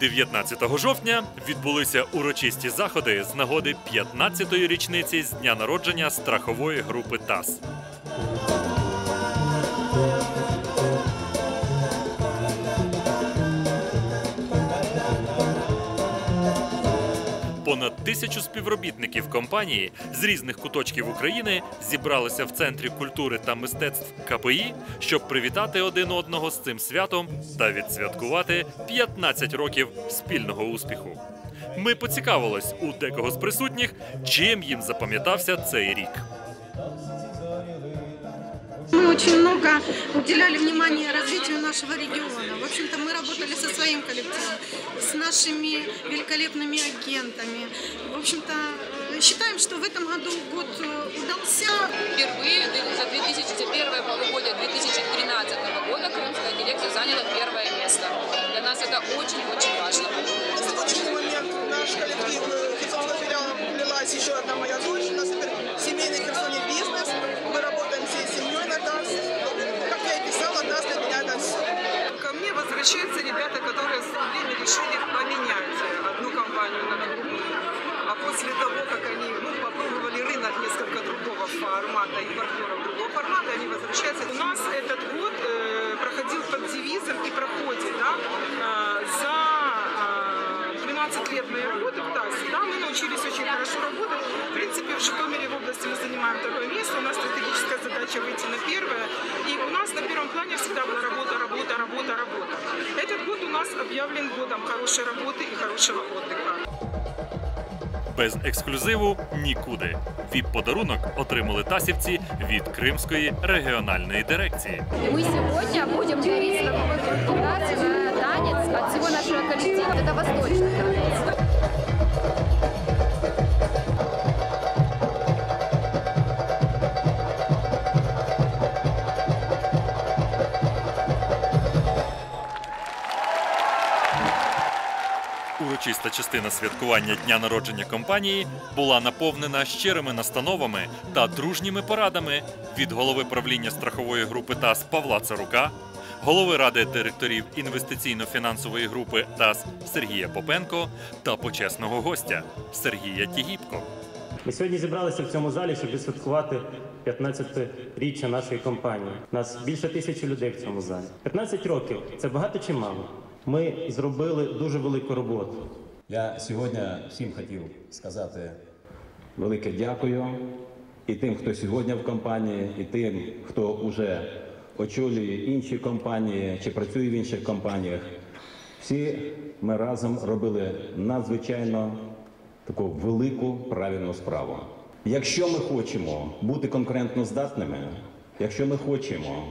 19 жовтня відбулися урочисті заходи з нагоди 15-ї річниці з дня народження страхової групи ТАС. Понад тисячу співробітників компанії з різних куточків України зібралися в центрі культури та мистецтв КПІ, щоб привітати один одного з цим святом та відсвяткувати 15 років спільного успіху. Ми поцікавились у декого з присутніх, чим їм запам'ятався цей рік. Очень много уделяли внимания развитию нашего региона. В общем-то, мы работали со своим коллективом, с нашими великолепными агентами. В общем-то, э, считаем, что в этом году год э, удался. Впервые за 2001 полугодие 2013 года крымская дирекция заняла первое место. Для нас это очень-очень А после того, как они ну, попробовали рынок несколько другого формата и партнеров другого формата, они возвращаются. У нас этот год э, проходил под девизом и проходит да, э, за э, 12 лет моей работы в ТАССе. Да, мы научились очень хорошо работать. В принципе, в Житомире в области мы занимаем такое место. У нас стратегическая задача выйти на первое. И у нас на первом плане всегда была работа, работа, работа, работа. Этот год у нас объявлен годом хорошей работы и хорошего отдыха. Без ексклюзиву нікуди. Віп-подарунок отримали тасівці від Кримської регіональної дирекції. Мы сегодня будем дарить страховой консультации на танец от всего нашего коллектива. Это восточный танец. Урочиста частина святкування дня народження компанії була наповнена щирими настановами та дружніми порадами від голови правління страхової групи ТАС Павла Царука, голови ради директорів інвестиційно-фінансової групи ТАС Сергія Попенко та почесного гостя Сергія Тігіпко. Ми сьогодні зібралися в цьому залі, щоб відсвяткувати 15-річчя нашої компанії. Нас більше тисячі людей в цьому залі. 15 років це багато чи мало. Ми зробили дуже велику роботу. Я сьогодні всім хотів сказати велике дякую і тим, хто сьогодні в компанії, і тим, хто вже очолює інші компанії чи працює в інших компаніях. Всі ми разом робили надзвичайно таку велику правильну справу. Якщо ми хочемо бути конкурентно здатними, якщо ми хочемо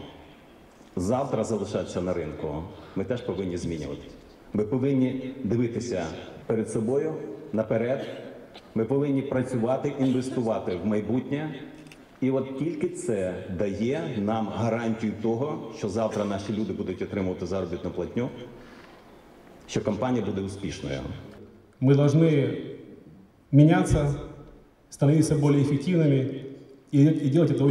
завтра залишатися на ринку, ми теж повинні змінюватися. Ми повинні дивитися перед собою наперед. Ми повинні працювати, інвестувати в майбутнє. І от тільки це дає нам гарантію того, що завтра наші люди будуть отримувати заробітну платню, що компанія буде успішною. Мы должны меняться, становиться более эффективными и, и делать это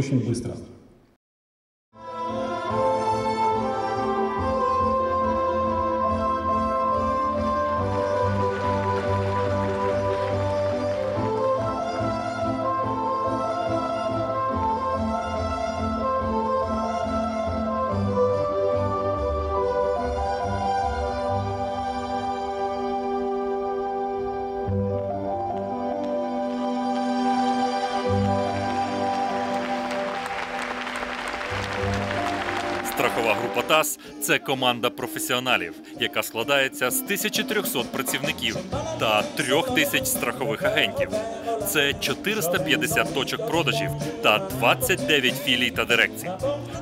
Очень быстро. Страхова група ТАС це команда професіоналів, яка складається з 1300 працівників та 3000 страхових агентів. Це 450 точок продажів та 29 філій та дирекцій.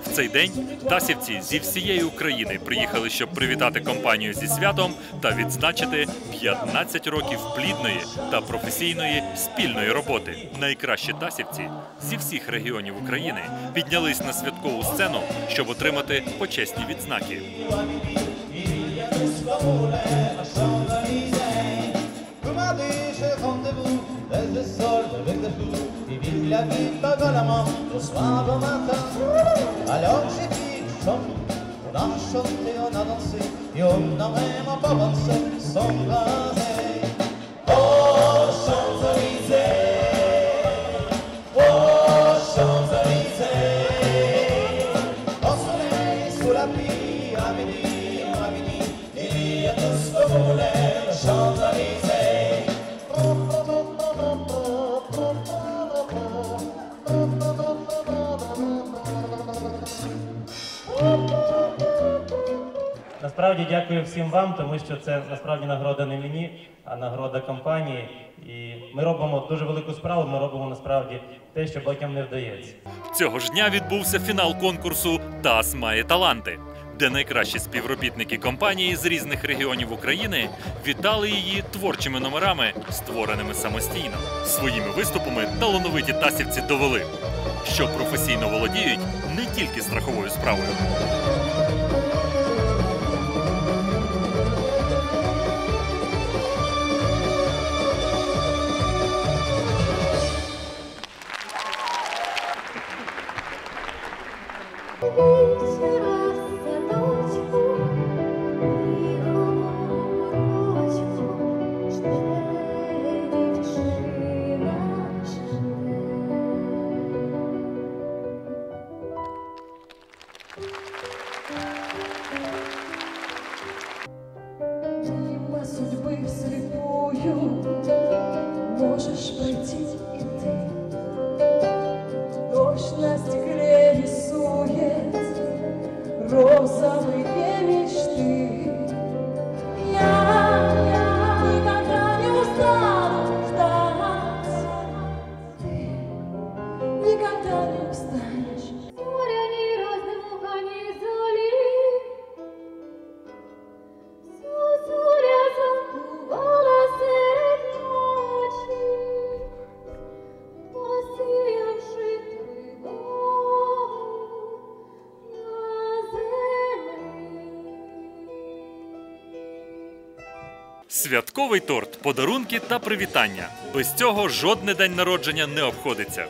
В цей день тасівці зі всієї України приїхали, щоб привітати компанію зі святом та відзначити 15 років плідної та професійної спільної роботи. Найкращі тасівці зі всіх регіонів України піднялись на святкову сцену, щоб отримати почесні відзнаки. Chante chanter, on a dansé, et on a vraiment pas pensé, s'embraser. Oh, Насправді дякую всім вам, тому що це насправді нагорода не мені, а нагорода компанії. І ми робимо дуже велику справу. Ми робимо насправді те, що багатьом не вдається. Цього ж дня відбувся фінал конкурсу ТАС має таланти, де найкращі співробітники компанії з різних регіонів України вітали її творчими номерами, створеними самостійно. Своїми виступами талановиті тасівці довели, що професійно володіють не тільки страховою справою. Святковий торт, подарунки та привітання. Без цього жодний день народження не обходиться.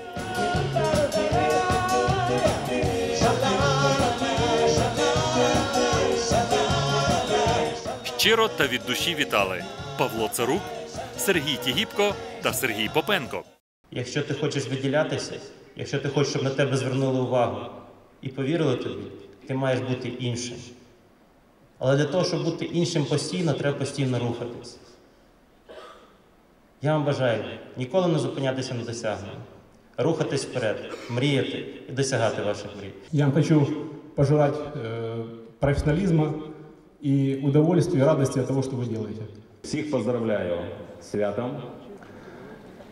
Щиро та від душі вітали Павло Царук, Сергій Тігіпко та Сергій Попенко. Якщо ти хочеш виділятися, якщо ти хочеш, щоб на тебе звернули увагу і повірили тобі, ти маєш бути іншим. Але для того, щоб бути іншим постійно, треба постійно рухатись. Я вам бажаю ніколи не зупинятися на досягненні, рухатись вперед, мріяти і досягати ваших мрій. Я вам хочу пожелать э, профессионализма и удовольствия, и радости от того, что вы делаете. Всіх поздравляю з святом.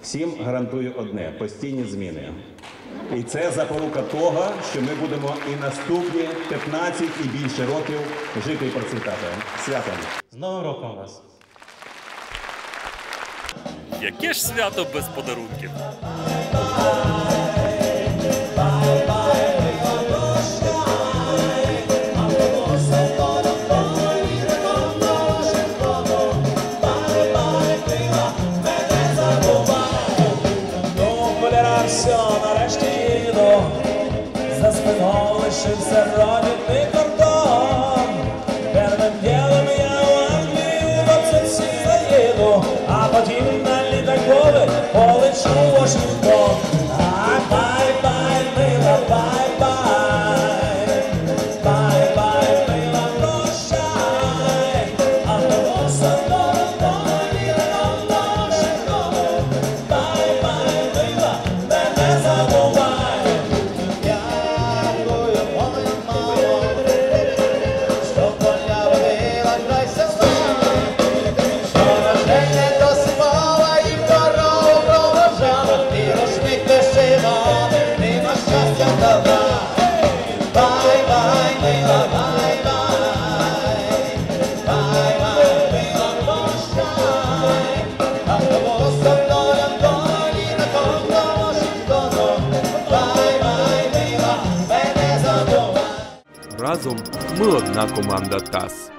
Всім гарантую одне постійні зміни. І це запорука того, що ми будемо і наступні 15 і більше років жити і процвітати. Святом! З Новим роком вас! Яке ж свято без подарунків? Just with all the ships that rotted, make Разом ми одна команда ТАСС.